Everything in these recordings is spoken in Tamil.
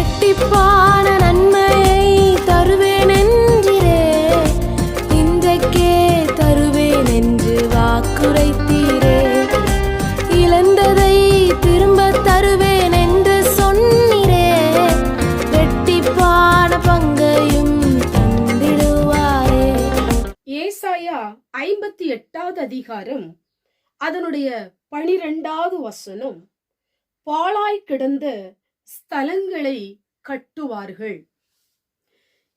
இரட்டிப்பான நன்மையை தருவேன் என்றிரே இன்றைக்கே தருவேன் என்று வாக்குரைத்தீரே. இழந்ததை திரும்ப தருவேன் என்று சொன்னிரே. இரட்டிப்பான பங்கையும் தந்திடுவாரே. ஏசாயா ஐம்பத்தி எட்டாவது அதிகாரம் அதனுடைய பனிரெண்டாவது வசனம். பாழாய் கிடந்த ஸ்தலங்களை கட்டுவார்கள்.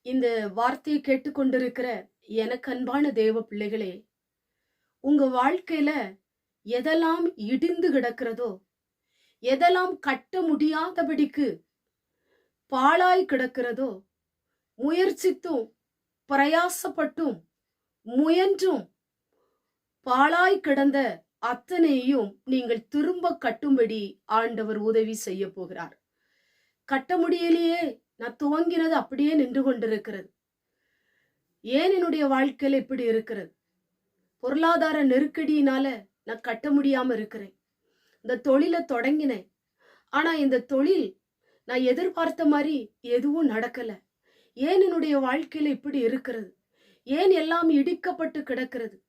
இந்த வார்த்தையை கேட்டுக்கொண்டிருக்கிற எனக்கு அன்பான தேவ பிள்ளைகளே உங்க வாழ்க்கையில எதெல்லாம் இடிந்து கிடக்கிறதோ எதெல்லாம் கட்ட முடியாதபடிக்கு பாழாய் கிடக்கிறதோ முயற்சித்தும் பிரயாசப்பட்டும் முயன்றும் பாழாய் கிடந்த அத்தனையும் நீங்கள் திரும்ப கட்டும்படி ஆண்டவர் உதவி செய்ய போகிறார். கட்ட முடியலையே. நான் துவங்கினது அப்படியே நின்று கொண்டிருக்கிறது. ஏன் என்னுடைய வாழ்க்கையில் இப்படி இருக்கிறது? பொருளாதார நெருக்கடியினால நான் கட்ட முடியாம இருக்கிறேன். இந்த தொழிலை தொடங்கினேன். ஆனா இந்த தொழில் நான் எதிர்பார்த்த மாதிரி எதுவும் நடக்கல. ஏன் என்னுடைய வாழ்க்கையில இப்படி இருக்கிறது? ஏன் எல்லாம் இடிக்கப்பட்டு கிடக்கிறது?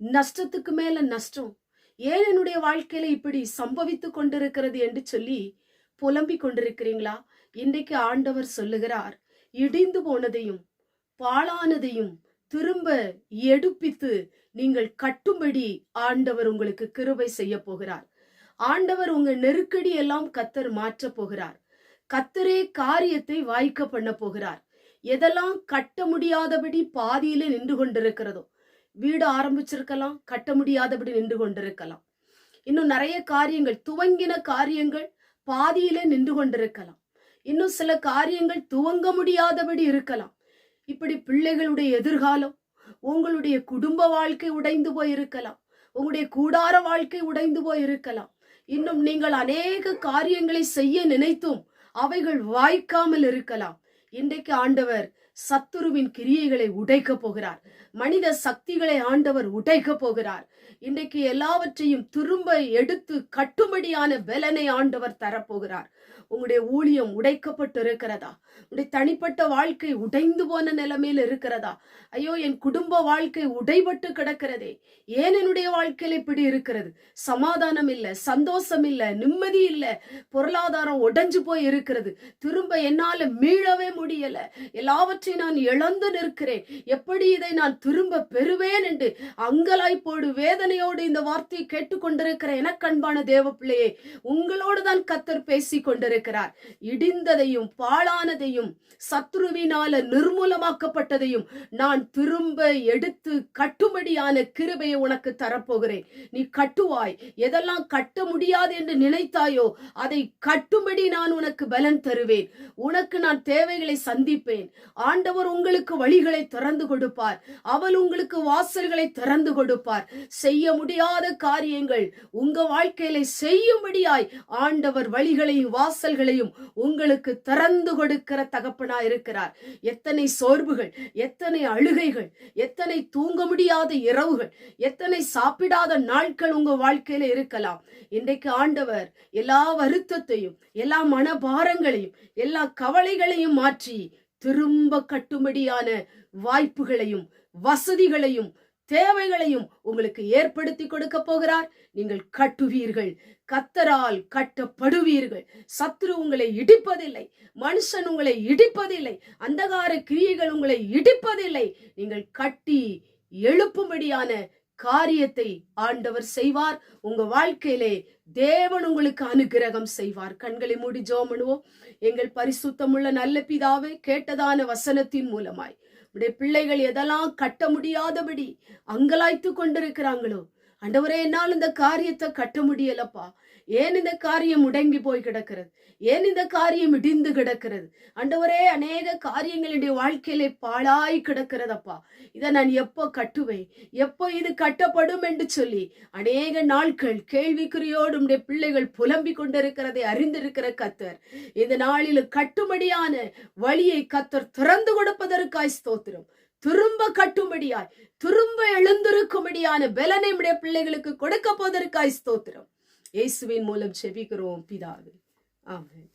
நஷ்டத்துக்கு மேல நஷ்டம். ஏன் என்னுடைய வாழ்க்கையில இப்படி சம்பவித்து கொண்டிருக்கிறது என்று சொல்லி புலம்பிக் கொண்டிருக்கிறீங்களா? இன்றைக்கு ஆண்டவர் சொல்லுகிறார் இடிந்து போனதையும் பாழானதையும் திரும்ப எடுப்பித்து நீங்கள் கட்டும்படி ஆண்டவர் உங்களுக்கு கிருபை செய்ய போகிறார். ஆண்டவர் உங்க நெருக்கடி எல்லாம் கத்தர் மாற்ற போகிறார். கத்தரே காரியத்தை வாய்க்க பண்ண போகிறார். எதெல்லாம் கட்ட முடியாதபடி பாதியிலே நின்று கொண்டிருக்கிறதோ வீடு ஆரம்பிச்சிருக்கலாம் கட்ட முடியாதபடி நின்று கொண்டிருக்கலாம். இன்னும் நிறைய காரியங்கள் துவங்கின காரியங்கள் பாதியிலே நின்று கொண்டிருக்கலாம். இன்னும் சில காரியங்கள் துவங்க முடியாதபடி இருக்கலாம். இப்படி பிள்ளைகளுடைய எதிர்காலம் உங்களுடைய குடும்ப வாழ்க்கை உடைந்து போய் இருக்கலாம் உங்களுடைய கூடார வாழ்க்கை உடைந்து போய் இருக்கலாம் இன்னும் நீங்கள் அநேக காரியங்களை செய்ய நினைத்தும் அவைகள் வாய்க்காமல் இருக்கலாம். இன்றைக்கு ஆண்டவர் சத்துருவின் கிரியைகளை உடைக்க போகிறார். மனித சக்திகளை ஆண்டவர் உடைக்க போகிறார். இன்றைக்கு எல்லாவற்றையும் திரும்ப எடுத்து கட்டுமடியான பலனை ஆண்டவர் தரப்போகிறார் உங்களுடைய ஊழியம் உடைக்கப்பட்டு இருக்கிறதா உங்களுடைய தனிப்பட்ட வாழ்க்கை உடைந்து போன நிலைமையில் இருக்கிறதா? ஐயோ என் குடும்ப வாழ்க்கை உடைபட்டு கிடக்கிறதே. ஏன் என்னுடைய வாழ்க்கையில் இப்படி இருக்கிறது? சமாதானம் இல்லை சந்தோஷம் இல்லை நிம்மதி இல்லை. பொருளாதாரம் உடைஞ்சு போய் இருக்கிறது. திரும்ப என்னால மீளவே முடியல. எல்லாவற்றையும் நான் இழந்து நிற்கிறேன். எப்படி இதை நான் திரும்ப பெறுவேன் என்று அங்கலாய்ப்போடு வேதனையோடு இந்த வார்த்தையை கேட்டுக்கொண்டிருக்கிற எனக்கு அன்பான தேவ பிள்ளையே உங்களோடு தான் கத்தர் பேசி கொண்டிருக்கிறார். இடிந்ததையும் பாழானதையும் சத்ருவினால நிர்மூலமாக்கப்பட்டதையும் நான் திரும்ப எடுத்து கட்டுமடியான கிருபையை உனக்கு தரப்போகிறேன். நீ கட்டுவாய். எதெல்லாம் கட்ட முடியாது என்று நினைத்தாயோ அதை கட்டும்படி நான் உனக்கு பலன் தருவேன். உனக்கு நான் தேவைகளை சந்திப்பேன். ஆண்டவர் உங்களுக்கு வழிகளை திறந்து கொடுப்பார். அவள் உங்களுக்கு வாசல்களை திறந்து கொடுப்பார். செய்ய முடியாத காரியங்கள் உங்க வாழ்க்கையில செய்யும்படியாய் ஆண்டவர் வழிகளையும் வாசல்களையும் உங்களுக்கு திறந்து கொடுக்கிற தகப்பனா இருக்கிறார். எத்தனை சோர்வுகள் எத்தனை அழுகைகள் எத்தனை தூங்க முடியாத இரவுகள் எத்தனை சாப்பிடாத நாட்கள் உங்க வாழ்க்கையில இருக்கலாம். இன்றைக்கு ஆண்டவர் எல்லா வருத்தத்தையும் எல்லா மனபாரங்களையும் எல்லா கவலைகளையும் மாற்றி திரும்ப கட்டும்படியான வாய்ப்புகளையும் வசதிகளையும் தேவைகளையும் உங்களுக்கு ஏற்படுத்தி கொடுக்க போகிறார். நீங்கள் கட்டுவீர்கள் கத்தரால் கட்டப்படுவீர்கள். சத்ரு உங்களை இடிப்பதில்லை மனுஷன் உங்களை இடிப்பதில்லை அந்தகார கிரியைகள் உங்களை இடிப்பதில்லை. நீங்கள் கட்டி எழுப்பும்படியான காரியத்தை ஆண்டவர் செய்வார். உங்க வாழ்க்கையிலே தேவன் உங்களுக்கு அனுகிரகம் செய்வார். கண்களை மூடி ஜோமனுவோம் எங்கள் பரிசுத்தமுள்ள நல்ல பிதாவே கேட்டதான வசனத்தின் மூலமாய். உடைய பிள்ளைகள் எதெல்லாம் கட்ட முடியாதபடி அங்கலாய்த்து கொண்டிருக்கிறாங்களோ ஆண்டவரே என்னால் இந்த காரியத்தை கட்ட முடியலப்பா. ஏன் இந்த காரியம் முடங்கி போய் கிடக்கிறது? ஏன் இந்த காரியம் இடிந்து கிடக்கிறது? அண்டவரே அநேக காரியங்களுடைய வாழ்க்கையிலே பாழாய் கிடக்கிறதப்பா. இதை நான் எப்போ கட்டுவேன்? எப்போ இது கட்டப்படும் என்று சொல்லி அநேக நாட்கள் கேள்விக்குறியோடு உடைய பிள்ளைகள் புலம்பிக் கொண்டிருக்கிறதை அறிந்திருக்கிற கத்தர் இந்த நாளில் கட்டுமடியான வழியை கத்தர் திறந்து கொடுப்பதற்காய் ஸ்தோத்திரம். திரும்ப கட்டும்படியாய் திரும்ப எழுந்திருக்கும்படியான பலனை உடைய பிள்ளைகளுக்கு கொடுக்க போவதற்காய் ஸ்தோத்திரம். இயேசுவின் மூலம் செபிக்கிறோம் பிதாவே. ஆமென்.